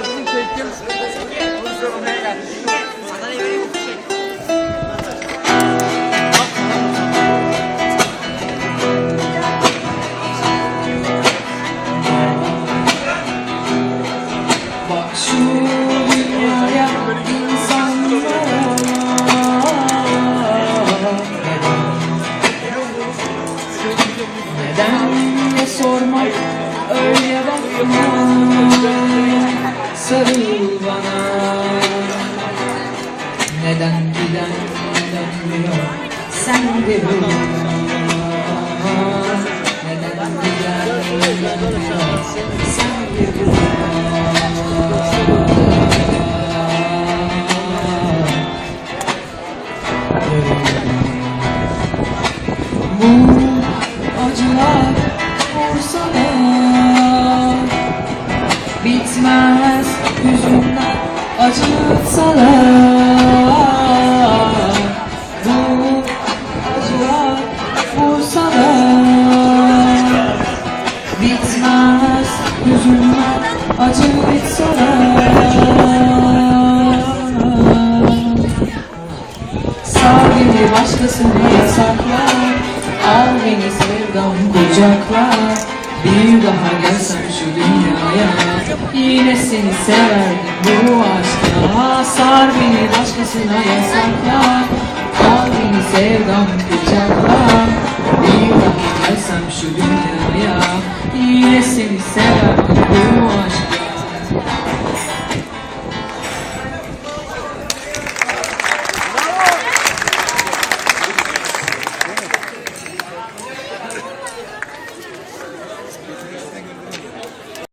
çektim. Onu sormaya Neden ne sormak öyle bakma Sarıl bana Neden giden dönmüyor sen de Neden giden dönmüyor sen de bul Bu acılar vursana Bitmez hüzünler acıtsalar Bu acılar vursana Bitmez hüzünler acıtsalar Sar beni başkasına yasakla Al beni sevdam kucakla Bir daha gelsem şu Yine seni severdim bu aşkla Sar beni başkasına yasakla Al beni sevdam kucakla Bir daha gelsem şu severdim